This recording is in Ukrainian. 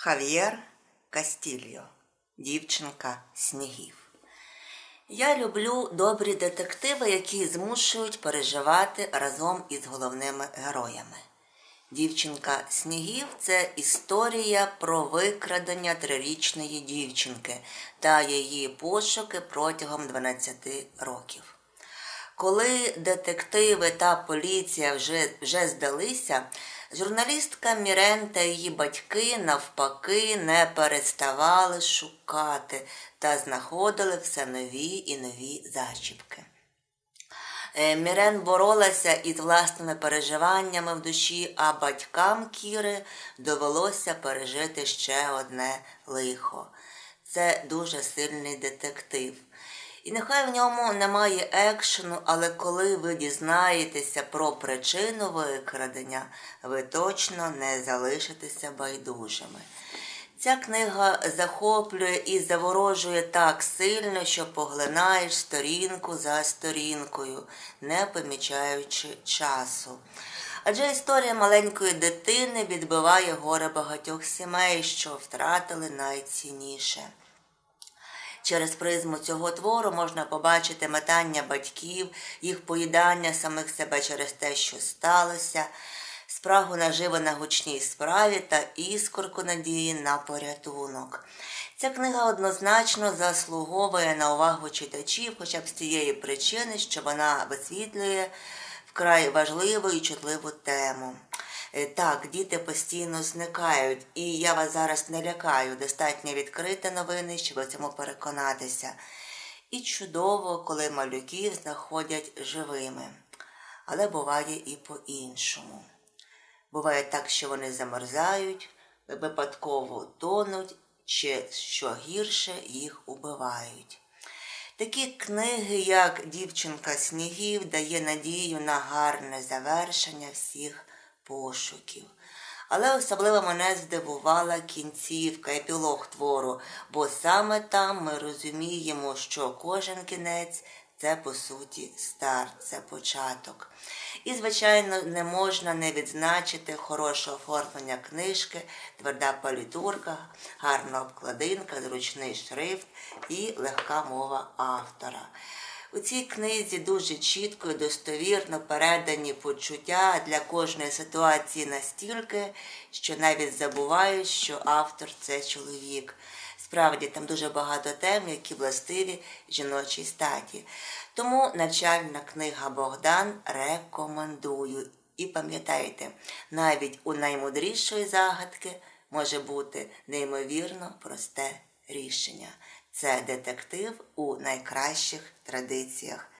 Хав'єр Кастільо, дівчинка снігів. Я люблю добрі детективи, які змушують переживати разом із головними героями. Дівчинка снігів це історія про викрадення трирічної дівчинки та її пошуки протягом 12 років. Коли детективи та поліція вже, вже здалися, журналістка Мірен та її батьки навпаки не переставали шукати та знаходили все нові і нові зачіпки. Е, Мірен боролася із власними переживаннями в душі, а батькам Кіри довелося пережити ще одне лихо. Це дуже сильний детектив. І нехай в ньому немає екшену, але коли ви дізнаєтеся про причину викрадення, ви точно не залишитеся байдужими. Ця книга захоплює і заворожує так сильно, що поглинаєш сторінку за сторінкою, не помічаючи часу. Адже історія маленької дитини відбиває горе багатьох сімей, що втратили найцінніше. Через призму цього твору можна побачити метання батьків, їх поїдання самих себе через те, що сталося, спрагу наживо на гучній справі та іскорку надії на порятунок. Ця книга однозначно заслуговує на увагу читачів, хоча б з тієї причини, що вона висвітлює вкрай важливу і чутливу тему. Е, Так, діти постійно зникають, і я вас зараз не лякаю. Достатньо відкрити новини, щоб у цьому переконатися. І чудово, коли малюків знаходять живими. Але буває і по-іншому. Буває так, що вони замерзають, випадково тонуть, чи що гірше їх убивають. Такі книги, як Дівчинка снігів, дає надію на гарне завершення всіх пошуків. Але особливо мене здивувала кінцівка, епілог твору, бо саме там ми розуміємо, що кожен кінець це по суті старт, це початок. І, звичайно, не можна не відзначити хороше оформлення книжки, тверда палітурка, гарна обкладинка, зручний шрифт і легка мова автора. У цій книзі дуже чітко і достовірно передані почуття для кожної ситуації настільки, що навіть забувають, що автор це чоловік. Справді там дуже багато тем, які властиві жіночій статі. Тому навчальна книга Богдан рекомендую. І пам'ятайте, навіть у наймудрішої загадки може бути неймовірно просте рішення. Це детектив у найкращих традиціях